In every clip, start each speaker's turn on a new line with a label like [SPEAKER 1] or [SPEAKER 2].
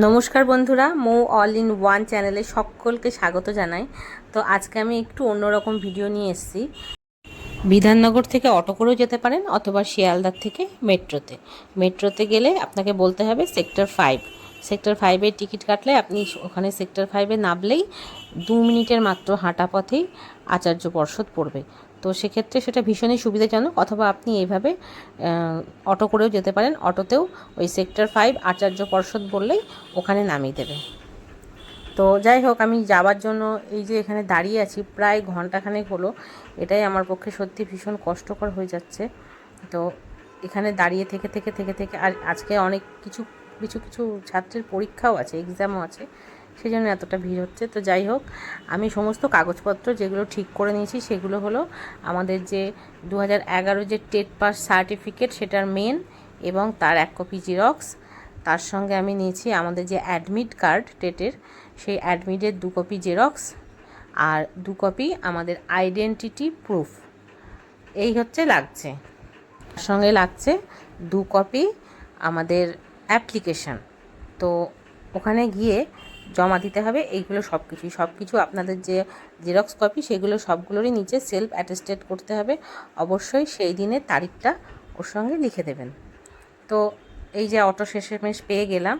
[SPEAKER 1] নমস্কার বন্ধুরা, মৌ all in one চ্যানেলে সকলকে স্বাগত জানাই। তো আজকে আমি একটু অন্যরকম ভিডিও নিয়ে এসেছি। বিধাননগর থেকে অটো করেও যেতে পারেন অথবা শিয়ালদার থেকে মেট্রোতে। মেট্রোতে গেলে আপনাকে বলতে হবে সেক্টর ফাইভ। সেক্টর ফাইভের টিকিট কাটলে আপনি ওখানে সেক্টর ফাইভে নামলেই দু মিনিটের মাত্র হাঁটা পথেই আচার্য পর্ষদ পড়বে। তো সেক্ষেত্রে সেটা ভীষণই সুবিধাজনক, অথবা আপনি এইভাবে অটো করেও যেতে পারেন। অটোতেও ওই সেক্টর ফাইভ আচার্য পর্ষদ বললেই ওখানে নামিয়ে দেবে। তো যাই হোক, আমি যাবার জন্য এই যে এখানে দাঁড়িয়ে আছি, প্রায় ঘন্টাখানেক হলো। এটাই আমার পক্ষে সত্যি ভীষণ কষ্টকর হয়ে যাচ্ছে। তো এখানে দাঁড়িয়ে থেকে থেকে থেকে থেকে, আর আজকে অনেক কিছু কিছু কিছু ছাত্রের পরীক্ষাও আছে এক্সামও আছে। সেই জন্য এতটা ভিড় হচ্ছে। তো যাই হোক, আমি সমস্ত কাগজপত্র যেগুলো ঠিক করে নিয়েছি, সেগুলো হলো আমাদের যে দু হাজার এগারো যে টেট পাস সার্টিফিকেট, সেটার মেন এবং তার এক কপি জিরক্স তার সঙ্গে আমি নিয়েছি আমাদের যে অ্যাডমিট কার্ড টেটের, সেই অ্যাডমিটের দু কপি জেরক্স আর দু কপি আমাদের আইডেন্টিটি প্রুফ এই হচ্ছে লাগছে। তার সঙ্গে লাগছে দু কপি আমাদের অ্যাপ্লিকেশান তো ওখানে গিয়ে জমা দিতে হবে। এইগুলো সব কিছুই সব কিছু আপনাদের যে জেরক্স কপি সেগুলো সবগুলোরই নিচে সেলফ অ্যাটেস্টেড করতে হবে। অবশ্যই সেই দিনের তারিখটা ওর সঙ্গে লিখে দেবেন। তো এই যে অটো শেষেমেশ পেয়ে গেলাম।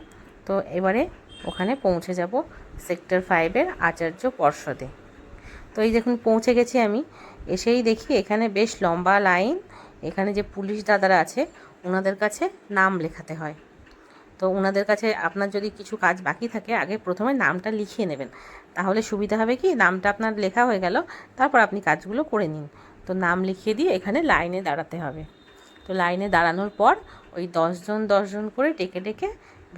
[SPEAKER 1] তো এবারে ওখানে পৌঁছে যাব সেক্টর ফাইভের আচার্য পর্ষদে। তো এই দেখুন, পৌঁছে গেছি আমি। এসেই দেখি এখানে বেশ লম্বা লাইন এখানে যে পুলিশ দাদারা আছে, ওনাদের কাছে নাম লেখাতে হয়। তো ওনাদের কাছে আপনার যদি কিছু কাজ বাকি থাকে, আগে প্রথমে নামটা লিখিয়ে নেবেন। তাহলে সুবিধা হবে কি, নামটা আপনার লেখা হয়ে গেল, তারপর আপনি কাজগুলো করে নিন। তো নাম লিখিয়ে দিয়ে এখানে লাইনে দাঁড়াতে হবে। তো লাইনে দাঁড়ানোর পর ওই দশজন দশজন করে ডেকে ডেকে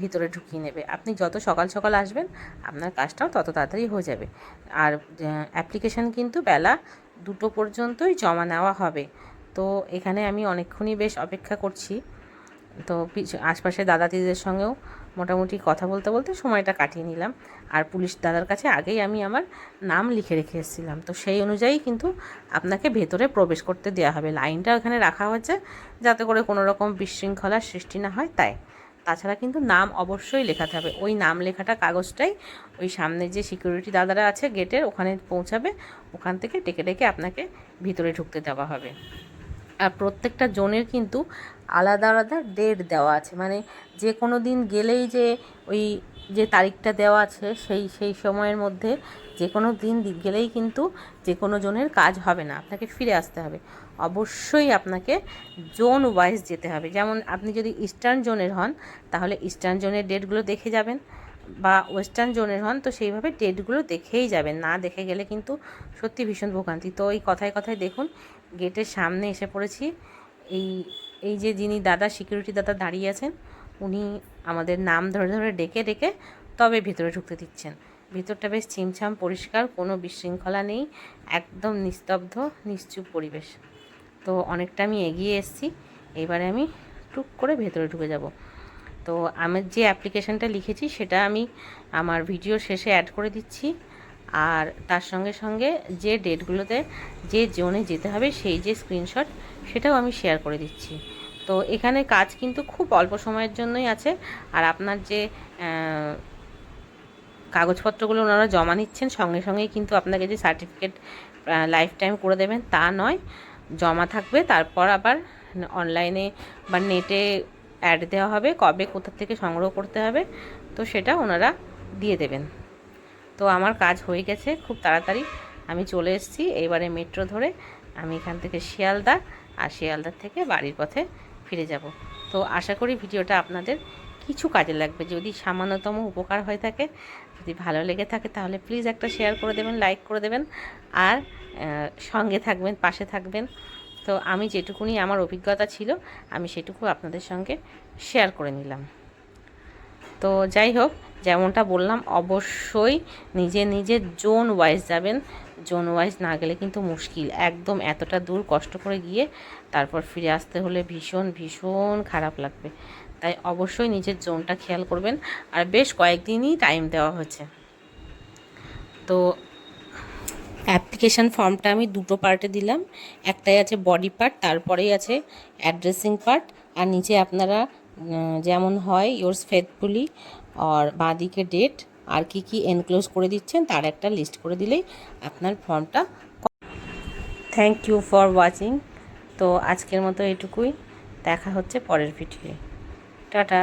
[SPEAKER 1] ভিতরে ঢুকিয়ে নেবে। আপনি যত সকাল সকাল আসবেন, আপনার কাজটাও তত তাড়াতাড়ি হয়ে যাবে। আর অ্যাপ্লিকেশান কিন্তু বেলা দুটো পর্যন্তই জমা নেওয়া হবে। তো এখানে আমি অনেকক্ষণই বেশ অপেক্ষা করছি। তো আশপাশে দাদা দিদিদের সঙ্গেও মোটামুটি কথা বলতে বলতে সময়টা কাটিয়ে নিলাম। আর পুলিশ দাদার কাছে আগেই আমি আমার নাম লিখে রেখে এসেছিলাম। তো সেই অনুযায়ী কিন্তু আপনাকে ভেতরে প্রবেশ করতে দেওয়া হবে। লাইনটা ওখানে রাখা হয়েছে যাতে করে কোনো রকম বিশৃঙ্খলার সৃষ্টি না হয় তাই। তাছাড়া কিন্তু নাম অবশ্যই লেখাতে হবে। ওই নাম লেখাটা কাগজটাই ওই সামনে যে সিকিউরিটি দাদারা আছে গেটের ওখানে পৌঁছাবে। ওখান থেকে ডেকে ডেকে আপনাকে ভিতরে ঢুকতে দেওয়া হবে। আর প্রত্যেকটা জোনের কিন্তু আলাদা আলাদা ডেট দেওয়া আছে। মানে যে কোনো দিন গেলেই যে ওই যে তারিখটা দেওয়া আছে, সেই সেই সময়ের মধ্যে যে কোনো দিন গেলেই কিন্তু যে কোনো জোনের কাজ হবে না, আপনাকে ফিরে আসতে হবে। অবশ্যই আপনাকে জোন ওয়াইজ যেতে হবে। যেমন আপনি যদি ইস্টার্ন জোনের হন, তাহলে ইস্টার্ন জোনের ডেটগুলো দেখে যাবেন। বা ওয়েস্টার্ন জোনের হন, তো সেইভাবে ডেটগুলো দেখেই যাবেন। না দেখে গেলে কিন্তু সত্যি ভীষণ ভোগান্তি। তো এই কথায় কথায় দেখুন, গেটের সামনে এসে পড়েছি। এই এই যে যিনি দাদা সিকিউরিটি দাদা দাঁড়িয়ে আছেন, উনি আমাদের নাম ধরে ধরে ডেকে ডেকে তবে ভিতরে ঢুকতে দিচ্ছেন। ভিতরটা বেশ ছিমছাম, পরিষ্কার, কোনো বিশৃঙ্খলা নেই, একদম নিস্তব্ধ, নিশ্চুপ পরিবেশ। তো অনেকটা আমি এগিয়ে এসেছি, এবারে আমি টুক করে ভেতরে ঢুকে যাব। তো আমি যে অ্যাপ্লিকেশানটা লিখেছি সেটা আমি আমার ভিডিও শেষে অ্যাড করে দিচ্ছি। আর তার সঙ্গে সঙ্গে যে ডেটগুলোতে যে জোনে যেতে হবে সেই যে স্ক্রিনশট সেটাও আমি শেয়ার করে দিচ্ছি। তো এখানে কাজ কিন্তু খুব অল্প সময়ের জন্যই আছে। আর আপনার যে কাগজপত্রগুলো ওনারা জমা নিচ্ছেন সঙ্গে সঙ্গেই কিন্তু আপনাকে যে সার্টিফিকেট লাইফ টাইম করে দেবেন তা নয়। জমা থাকবে, তারপর আবার অনলাইনে বা নেটে অ্যাড দেওয়া হবে, কবে কোথা থেকে সংগ্রহ করতে হবে, তো সেটা ওনারা দিয়ে দেবেন। তো আমার কাজ হয়ে গেছে, খুব তাড়াতাড়ি আমি চলে এসেছি এবারে মেট্রো ধরে আমি এখান থেকে শিয়ালদা, আর শিয়ালদার থেকে বাড়ির পথে ফিরে যাব। তো আশা করি ভিডিওটা আপনাদের কিছু কাজে লাগবে, যদি সামান্যতম উপকার হয়ে থাকে, যদি ভালো লেগে থাকে, তাহলে প্লিজ একটা শেয়ার করে দেবেন লাইক করে দেবেন, আর সঙ্গে থাকবেন, পাশে থাকবেন। তো আমি যেটুকুনি আমার অভিজ্ঞতা ছিল, আমি সেটুকু আপনাদের সঙ্গে শেয়ার করে নিলাম। তো যাই হোক, যেমনটা বললাম, অবশ্যই নিজে নিজে জোন ওয়াইজ যাবেন। জোন ওয়াইজ না গেলে কিন্তু মুশকিল। একদম এতটা দূর কষ্ট করে গিয়ে তারপর ফিরে আসতে হলে ভীষণ ভীষণ খারাপ লাগবে। তাই অবশ্যই নিজের জোনটা খেয়াল করবেন। আর বেশ কয়েকদিনই টাইম দেওয়া হয়েছে। তো অ্যাপ্লিকেশান ফর্মটা আমি দুটো পার্টে দিলাম। একটাই আছে বডি পার্ট, তারপরেই আছে অ্যাড্রেসিং পার্ট। আর নিচে আপনারা যেমন হয় ইয়োর্স ফেথফুলি আর বাঁদিকে ডেট আর কি কি এনক্লোজ করে দিচ্ছেন, তার একটা লিস্ট করে দিলেই আপনার ফর্মটা থ্যাংক ইউ ফর ওয়াচিং তো আজকের মতো এটুকুই। দেখা হচ্ছে পরের ভিডিওয়ে। টাটা।